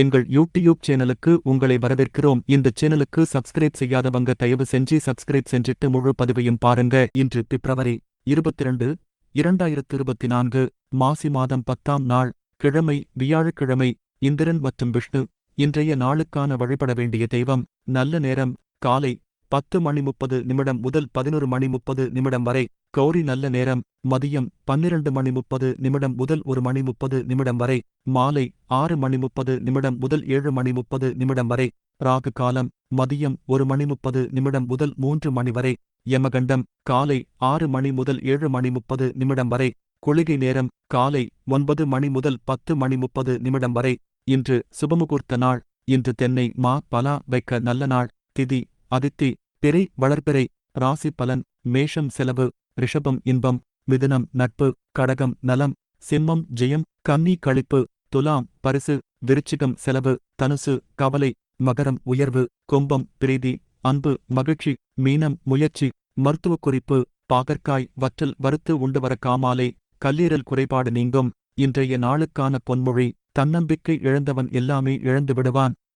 எங்கள் யூடியூப் சேனலுக்கு உங்களை வரவேற்கிறோம். இந்த சேனலுக்கு சப்ஸ்கிரைப் செய்யாதவங்க தயவு செஞ்சு சப்ஸ்கிரைப் செஞ்சிட்டு முழு பதிவையும் பாருங்க. இன்று பிப்ரவரி இருபத்திரண்டு இரண்டாயிரத்து இருபத்தி நான்கு மாசி மாதம் பத்தாம் நாள் கிழமை வியாழக்கிழமை இந்திரன் மற்றும் விஷ்ணு இன்றைய நாளுக்கான வழிபட வேண்டிய தெய்வம் நல்ல நேரம் காலை பத்து மணி முப்பது நிமிடம் முதல் பதினொரு மணி முப்பது நிமிடம் வரை கௌரி நல்ல நேரம் மதியம் பன்னிரண்டு மணி முப்பது நிமிடம் முதல் ஒரு மணி முப்பது நிமிடம் வரை மாலை ஆறு மணி முப்பது நிமிடம் முதல் ஏழு மணி முப்பது நிமிடம் வரை. ராகு காலம் மதியம் ஒரு மணி முப்பது நிமிடம் முதல் மூன்று மணி வரை. யமகண்டம் காலை ஆறு மணி முதல் ஏழு மணி முப்பது நிமிடம் வரை. குளிகை நேரம் காலை ஒன்பது மணி முதல் பத்து மணி முப்பது நிமிடம் வரை. இன்று சுபமுகூர்த்த நாள் இன்று தென்னை மா பலா வைக்க நல்ல நாள். திதி அதித்தி பிறை வளர்பிறை ராசி பலன் மேஷம் செலவு ரிஷபம் இன்பம் மிதுனம் நட்பு கடகம் நலம் சிம்மம் ஜெயம் கன்னி கழிப்பு. துலாம் பரிசு விருச்சிகம் செலவு தனுசு கவலை மகரம் உயர்வு கும்பம் பிரீதி அன்பு மகிழ்ச்சி மீனம் முயற்சி மருத்துவக் குறிப்பு பாகற்காய் வற்றல் வறுத்து உண்டு வர காமாலை கல்லீரல் குறைபாடு நீங்கும் இன்றைய நாளுக்கான பொன்மொழி தன்னம்பிக்கை இழந்தவன் எல்லாமே இழந்து விடுவான்.